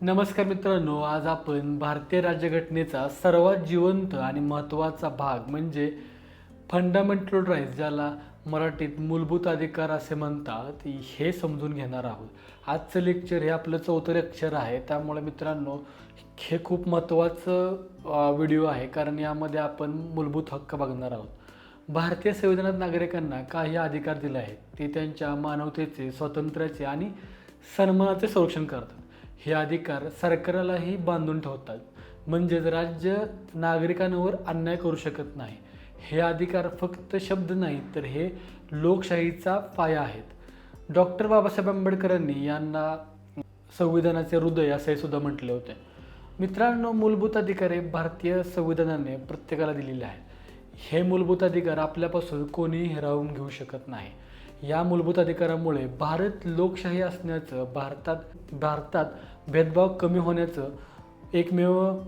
नमस्कार मित्रांनो आज आपण भारतीय राज्यघटनेचा सर्वात जिवंत आणि महत्त्वाचा भाग म्हणजे फंडामेंटल राईट्स ज्याला मराठीत मूलभूत अधिकार असे म्हणतात हे समजून घेणार आहोत. आजचं लेक्चर हे आपलं चौथं लेक्चर आहे. त्यामुळे मित्रांनो हे खूप महत्त्वाचं व्हिडिओ आहे. कारण यामध्ये आपण मूलभूत हक्क बघणार आहोत. भारतीय संविधानात नागरिकांना काही अधिकार दिले आहेत. ते त्यांच्या मानवतेचे स्वातंत्र्याचे आणि सन्मानाचे संरक्षण करतात. हे अधिकार सरकारलाही बांधून ठेवतात. म्हणजेच राज्य नागरिकांवर अन्याय करू शकत नाही. हे अधिकार फक्त शब्द नाही तर हे लोकशाहीचा पाया आहेत. डॉक्टर बाबासाहेब आंबेडकरांनी यांना संविधानाचे हृदय असे सुद्धा म्हटले होते. मित्रांनो मूलभूत अधिकार हे भारतीय संविधानाने प्रत्येकाला दिलेले आहेत. हे मूलभूत अधिकार आपल्यापासून कोणीही हिरावून घेऊ शकत नाही. या मूलभूत अधिकारामुळे भारत लोकशाही असण्याचं भारतात भारतात भेदभाव कमी होण्याचं एकमेव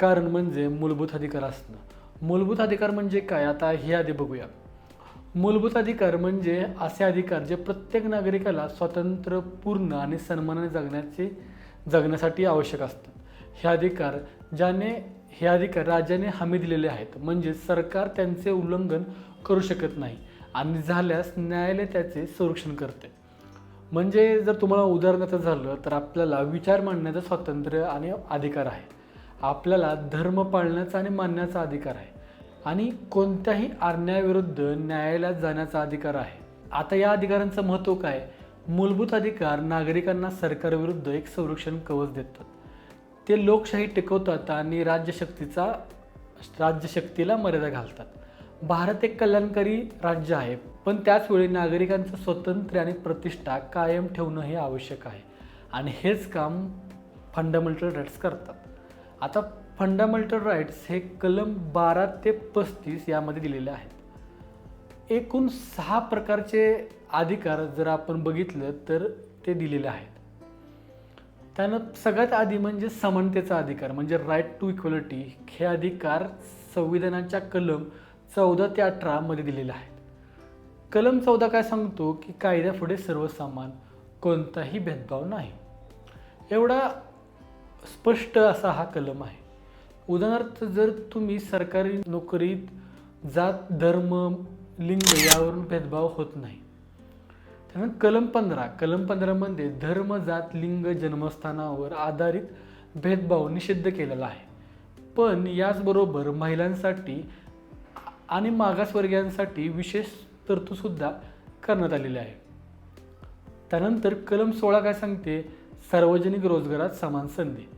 कारण म्हणजे मूलभूत अधिकार असणं. मूलभूत अधिकार म्हणजे काय? आता हे आधी बघूया. मूलभूत अधिकार म्हणजे असे अधिकार जे प्रत्येक नागरिकाला स्वतंत्र पूर्ण आणि सन्मानाने जगण्याचे जगण्यासाठी आवश्यक असतात. हे अधिकार ज्याने हे अधिकार राज्याने हमी दिलेले आहेत. म्हणजे सरकार त्यांचे उल्लंघन करू शकत नाही. आणि झाल्यास न्यायालय त्याचे संरक्षण करते. म्हणजे जर तुम्हाला उदाहरणार्थ झालं तर आपल्याला विचार मांडण्याचं स्वातंत्र्य आणि अधिकार आहे. आपल्याला धर्म पाळण्याचा आणि मानण्याचा अधिकार आहे. आणि कोणत्याही अन्यायाविरुद्ध न्यायालयात जाण्याचा अधिकार आहे. आता या अधिकारांचं महत्त्व काय? मूलभूत अधिकार नागरिकांना सरकारविरुद्ध एक संरक्षण कवच देतात. ते लोकशाही टिकवतात आणि राज्यशक्तीचा राज्यशक्तीला मर्यादा घालतात. भारत एक कल्याणकारी राज्य आहे पण त्याचवेळी नागरिकांचं स्वातंत्र्य आणि प्रतिष्ठा कायम ठेवणं हे आवश्यक आहे. आणि हेच काम फंडामेंटल राईट्स करतात. आता फंडामेंटल राईट्स हे कलम बारा ते पस्तीस यामध्ये दिलेले आहेत. एकूण सहा प्रकारचे अधिकार जर आपण बघितलं तर ते दिलेले आहेत. त्यानं सगळ्यात आधी म्हणजे समानतेचा अधिकार म्हणजे राईट टू इक्वलिटी हे अधिकार संविधानाच्या कलम चौदा ते अठरामध्ये दिलेल्या आहेत. कलम चौदा काय सांगतो की कायद्यापुढे सर्वसामान कोणताही भेदभाव नाही. एवढा स्पष्ट असा हा कलम आहे. उदाहरणार्थ जर तुम्ही सरकारी नोकरीत जात धर्म लिंग यावरून भेदभाव होत नाही. त्यानंतर कलम पंधरा. कलम पंधरामध्ये धर्म जात लिंग जन्मस्थानावर आधारित भेदभाव निषिद्ध केलेला आहे. पण याचबरोबर महिलांसाठी आणि मागासवर्गीयांसाठी विशेष तरतूदसुद्धा करण्यात आलेली आहे. त्यानंतर कलम सोळा काय सांगते? सार्वजनिक रोजगारात समान संधी.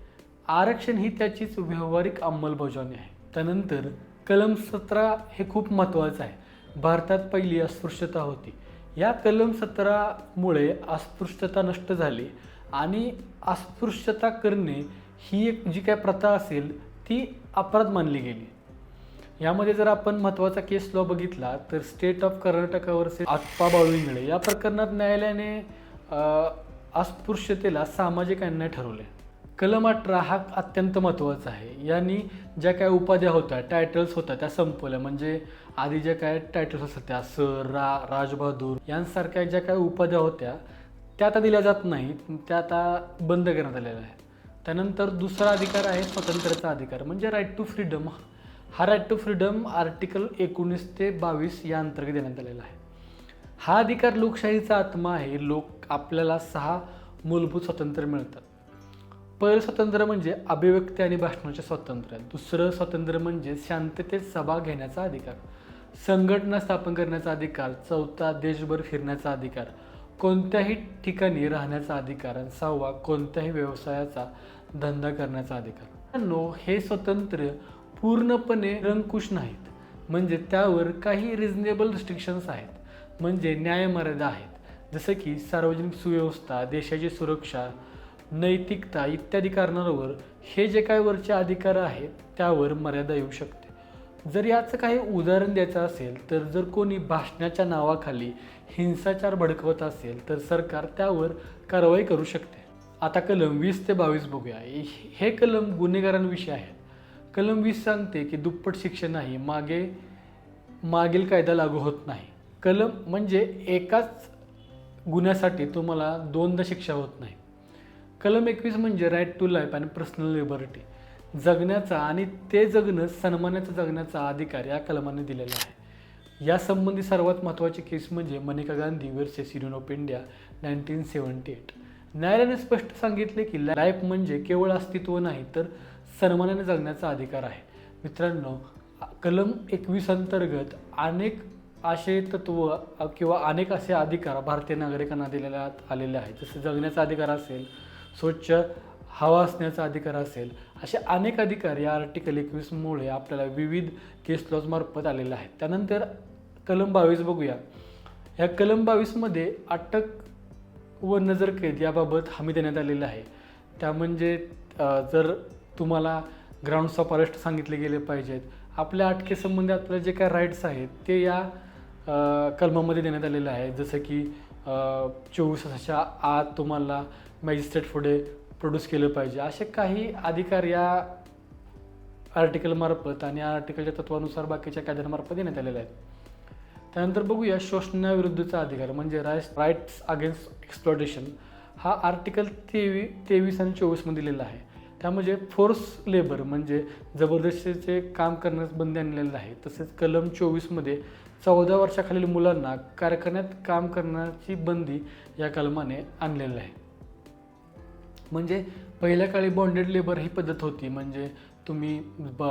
आरक्षण ही त्याचीच व्यावहारिक अंमलबजावणी आहे. त्यानंतर कलम सतरा हे खूप महत्त्वाचं आहे. भारतात पहिली अस्पृश्यता होती. या कलम सतरामुळे अस्पृश्यता नष्ट झाली आणि अस्पृश्यता करणे ही एक जी काय प्रथा असेल ती अपराध मानली गेली. यामध्ये जर आपण महत्त्वाचा केस लॉ बघितला तर स्टेट ऑफ कर्नाटकावर आत्पा बाळू इंगळे या प्रकरणात न्यायालयाने अस्पृश्यतेला सामाजिक अन्याय ठरवले. कलम अठरा हा अत्यंत महत्त्वाचा आहे. यांनी ज्या काय उपाध्या होत्या टायटल्स होत्या त्या संपवल्या. म्हणजे आधी ज्या काय टायटल्स असतात त्या सर रा राजबहादूर यांसारख्या ज्या काय उपाध्या होत्या त्या आता दिल्या जात नाहीत. त्या आता बंद करण्यात आलेल्या आहेत. त्यानंतर दुसरा अधिकार आहे स्वातंत्र्याचा अधिकार. म्हणजे राईट टू फ्रीडम हा राईट टू फ्रीडम आर्टिकल एकोणीस ते बावीस या अंतर्गत देण्यात आलेला आहे. हा अधिकार लोकशाहीचा आत्मा आहे. लोक आपल्याला सहा मूलभूत स्वातंत्र्य मिळतात. पहिलं स्वातंत्र्य म्हणजे अभिव्यक्ती आणि भाषणाचे स्वातंत्र्य. दुसरं स्वातंत्र्य म्हणजे शांततेत सभा घेण्याचा अधिकार. संघटना स्थापन करण्याचा अधिकार. चौथा देशभर फिरण्याचा अधिकार. कोणत्याही ठिकाणी राहण्याचा अधिकार. आणि सहावा कोणत्याही व्यवसायाचा धंदा करण्याचा अधिकार. नो हे स्वातंत्र्य पूर्णपणे निरंकुश नाहीत. म्हणजे त्यावर काही रिझनेबल रिस्ट्रिक्शन्स आहेत. म्हणजे न्यायमर्यादा आहेत. जसं की सार्वजनिक सुव्यवस्था देशाची सुरक्षा नैतिकता इत्यादी कारणांवर हे जे काही वरचे अधिकार आहेत त्यावर मर्यादा येऊ शकते. जर याचं काही उदाहरण द्यायचं असेल तर जर कोणी भाषणाच्या नावाखाली हिंसाचार भडकवत असेल तर सरकार त्यावर कारवाई करू शकते. आता कलम वीस ते बावीस बघूया. हे कलम गुन्हेगारांविषयी आहेत. कलम वीस सांगते की दुप्पट शिक्षण नाही मागे मागील कायदा लागू होत नाही. कलम म्हणजे एकाच गुन्ह्यासाठी तुम्हाला दोनदा शिक्षा होत नाही. कलम एकवीस म्हणजे राईट टू लाईफ आणि पर्सनल लिबर्टी जगण्याचा आणि ते जगणं सन्मानाचं जगण्याचा अधिकार या कलमाने दिलेला आहे. यासंबंधी सर्वात महत्त्वाची केस म्हणजे Maneka Gandhi versus Union of India nineteen seventy eight न्यायालयाने स्पष्ट सांगितले की लाईफ म्हणजे केवळ अस्तित्व नाही तर सन्मानाने जगण्याचा अधिकार आहे. मित्रांनो कलम एकवीस अंतर्गत अनेक असे तत्व किंवा अनेक असे अधिकार भारतीय नागरिकांना दिलेल्या आलेले आहेत. जसे जगण्याचा अधिकार असेल स्वच्छ हवा असण्याचा अधिकार असेल असे अनेक अधिकार या आर्टिकल एकवीसमुळे आपल्याला विविध केस लॉजमार्फत आलेले आहेत. त्यानंतर कलम बावीस बघूया. या कलम बावीसमध्ये अटक व नजरकैद याबाबत हमी देण्यात आलेली आहे. त्या म्हणजे जर तुम्हाला ग्राउंड्स ऑफ अरेस्ट सांगितले गेले पाहिजेत. आपल्या अटकेसंबंधी आपल्याला जे काय राईट्स आहेत ते या कलमामध्ये देण्यात आलेले आहे जसं की चोवीस तासाच्या आत तुम्हाला मॅजिस्ट्रेट पुढे प्रोड्यूस केलं पाहिजे. असे काही अधिकार या आर्टिकलमार्फत आणि आर्टिकलच्या तत्वानुसार बाकीच्या कायद्यांमार्फत देण्यात आलेले आहेत. त्यानंतर बघूया शोषणाविरुद्धचा अधिकार म्हणजे राय राईट्स अगेन्स्ट एक्सप्लॉटेशन हा आर्टिकल तेवी तेवीस आणि चोवीसमध्ये दिलेला आहे. त्यामध्ये फोर्स लेबर म्हणजे जबरदस्तीचे काम करण्यास बंदी आणलेलं आहे. तसेच कलम चोवीसमध्ये चौदा वर्षाखालील मुलांना कारखान्यात काम करण्याची बंदी या कलमाने आणलेलं आहे. म्हणजे पहिल्या काळी बॉन्डेड लेबर ही पद्धत होती. म्हणजे तुम्ही ब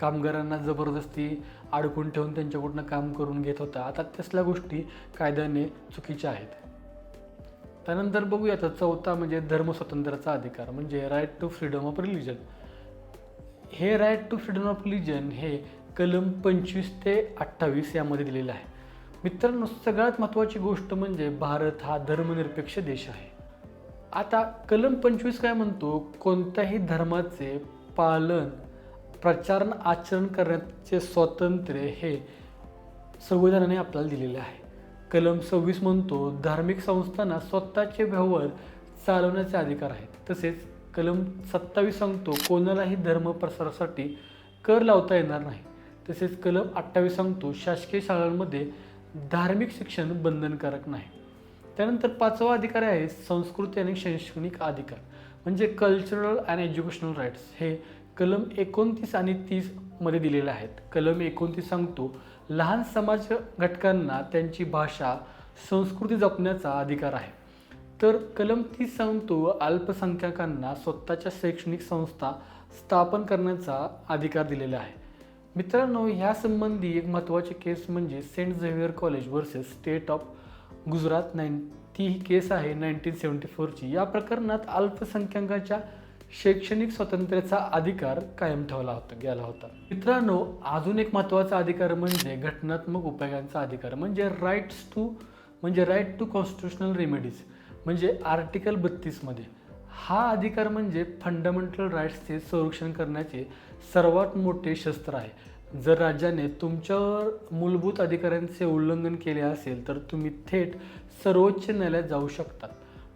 कामगारांना जबरदस्ती अडकून ठेवून त्यांच्याकडून काम करून घेत होता. आता तसल्या गोष्टी कायद्याने चुकीच्या आहेत. त्यानंतर बघूया तर चौथा म्हणजे धर्मस्वातंत्र्याचा अधिकार म्हणजे right to freedom of religion हे right to freedom of religion हे कलम पंचवीस ते अठ्ठावीस यामध्ये दिलेलं आहे. मित्रांनो सगळ्यात महत्त्वाची गोष्ट म्हणजे भारत हा धर्मनिरपेक्ष देश आहे. आता कलम पंचवीस काय म्हणतो? कोणत्याही धर्माचे पालन प्रचारण आचरण करण्याचे स्वातंत्र्य हे संविधानाने आपल्याला दिलेले आहे. कलम सव्वीस म्हणतो धार्मिक संस्थांना स्वतःचे व्यवहार चालवण्याचे अधिकार आहेत. तसेच कलम सत्तावीस सांगतो कोणालाही धर्म प्रसारासाठी कर लावता येणार नाही. तसेच कलम अठ्ठावीस सांगतो शासकीय शाळांमध्ये धार्मिक शिक्षण बंधनकारक नाही. त्यानंतर पाचवा अधिकार आहे संस्कृती आणि शैक्षणिक अधिकार म्हणजे कल्चरल अँड एज्युकेशनल राईट्स हे कलम एकोणतीस आणि तीसमध्ये दिलेले आहेत. कलम एकोणतीस सांगतो लहान समाज घटकांना त्यांची भाषा संस्कृती जपण्याचा अधिकार आहे. तर कलम तीस सांगतो अल्पसंख्याकांना स्वतःच्या शैक्षणिक संस्था स्थापन करण्याचा अधिकार दिलेला आहे. मित्रांनो ह्यासंबंधी एक महत्त्वाची केस म्हणजे Saint Xavier College versus state of Gujarat nine ती ही केस आहे नाईन्टीन सेवन्टी फोरची. या प्रकरणात अल्पसंख्याकाच्या शैक्षणिक स्वातंत्र्याचा अधिकार कायम ठेवला होता गेला होता. मित्रांनो अजून एक महत्त्वाचा अधिकार म्हणजे घटनात्मक उपयोगांचा अधिकार म्हणजे राईट्स टू म्हणजे राईट टू कॉन्स्टिट्युशनल रेमेडीज म्हणजे आर्टिकल बत्तीसमध्ये हा अधिकार म्हणजे फंडामेंटल राईट्सचे संरक्षण करण्याचे सर्वात मोठे शस्त्र आहे. जर राज्याने तुमच्यावर मूलभूत अधिकारांचे उल्लंघन केले असेल तर तुम्ही थेट सर्वोच्च न्यायालयात जाऊ शकतात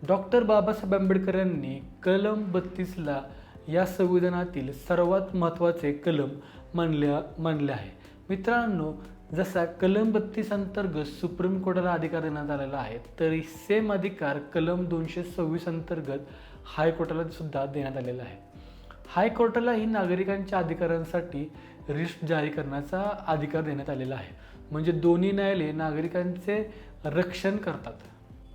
डॉक्टर बाबासाहेब आंबेडकर यांनी कलम बत्तीसला या संविधानातील सर्वात महत्त्वाचे कलम मानल्या मानले आहे. मित्रांनो जसा कलम बत्तीस अंतर्गत सुप्रीम कोर्टाला अधिकार देण्यात आलेला आहे तरी सेम अधिकार कलम दोनशे सव्वीस अंतर्गत हायकोर्टाला सुद्धा देण्यात आलेला आहे. हायकोर्टालाही नागरिकांच्या अधिकारांसाठी रिस्ट जारी करण्याचा अधिकार देण्यात आलेला आहे. म्हणजे दोन्ही न्यायालये नागरिकांचे रक्षण करतात.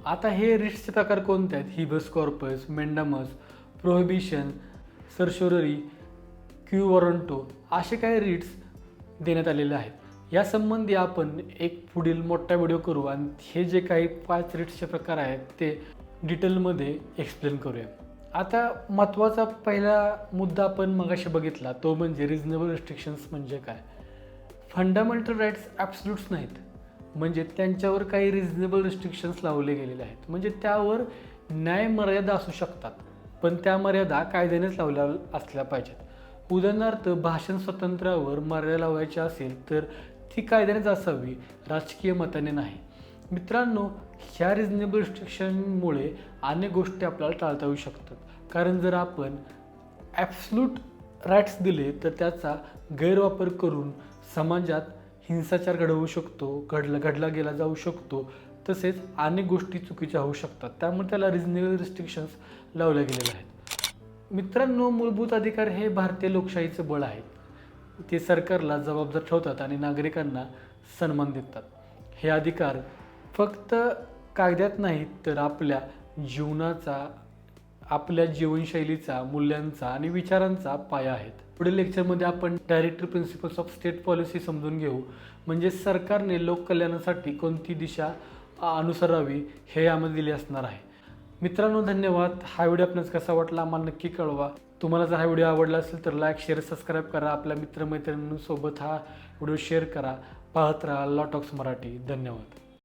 आता हे रिट्सचे प्रकार कोणते आहेत? Habeas corpus mandamus prohibition certiorari quo warranto असे काही रिट्स देण्यात आलेले आहेत. यासंबंधी आपण एक पुढील मोठा व्हिडिओ करू आणि हे जे काही पाच रिट्सचे प्रकार आहेत ते डिटेलमध्ये एक्सप्लेन करूया. आता महत्त्वाचा पहिला मुद्दा आपण मगाशी बघितला तो म्हणजे रिजनेबल रिस्ट्रिक्शन्स म्हणजे काय? फंडामेंटल राईट्स ॲब्सल्यूट्स नाहीत. म्हणजे त्यांच्यावर काही रिजनेबल रिस्ट्रिक्शन्स लावले गेलेले आहेत. म्हणजे त्यावर न्याय मर्यादा असू शकतात पण त्या मर्यादा कायद्यानेच लावल्या असल्या पाहिजेत. उदाहरणार्थ भाषण स्वातंत्र्यावर मर्यादा लावायची असेल तर ती कायद्यानेच असावी राजकीय मताने नाही. मित्रांनो ह्या रिजनेबल रिस्ट्रिक्शनमुळे अनेक गोष्टी आपल्याला टाळता येऊ शकतात. कारण जर आपण ॲब्सल्यूट राईट्स दिले तर त्याचा गैरवापर करून समाजात हिंसाचार घडवू शकतो घडला घडला गेला जाऊ शकतो तसेच अनेक गोष्टी चुकीच्या होऊ शकतात. त्यामुळे त्याला रिजनेबल रिस्ट्रिक्शन्स लावल्या गेलेल्या आहेत. मित्रांनो मूलभूत अधिकार हे भारतीय लोकशाहीचं बळ आहेत ते सरकारला जबाबदार ठेवतात आणि नागरिकांना सन्मान देतात. हे अधिकार फक्त कायद्यात नाहीत तर आपल्या जीवनाचा आपल्या जीवनशैलीचा मूल्यांचा आणि विचारांचा पाया आहेत. पुढील लेक्चरमध्ये आपण director principles of state policy समजून घेऊ. म्हणजे सरकारने लोककल्याणासाठी कोणती दिशा अनुसरावी हे यामध्ये दिले असणार आहे. मित्रांनो धन्यवाद. हा व्हिडिओ आपणास कसा वाटला आम्हाला नक्की कळवा. तुम्हाला जर हा व्हिडिओ आवडला असेल तर लाईक शेअर सबस्क्राईब करा. आपल्या मित्रमैत्रिणींसोबत हा व्हिडिओ शेअर करा. पाहत राहा लॉटॉक्स मराठी धन्यवाद.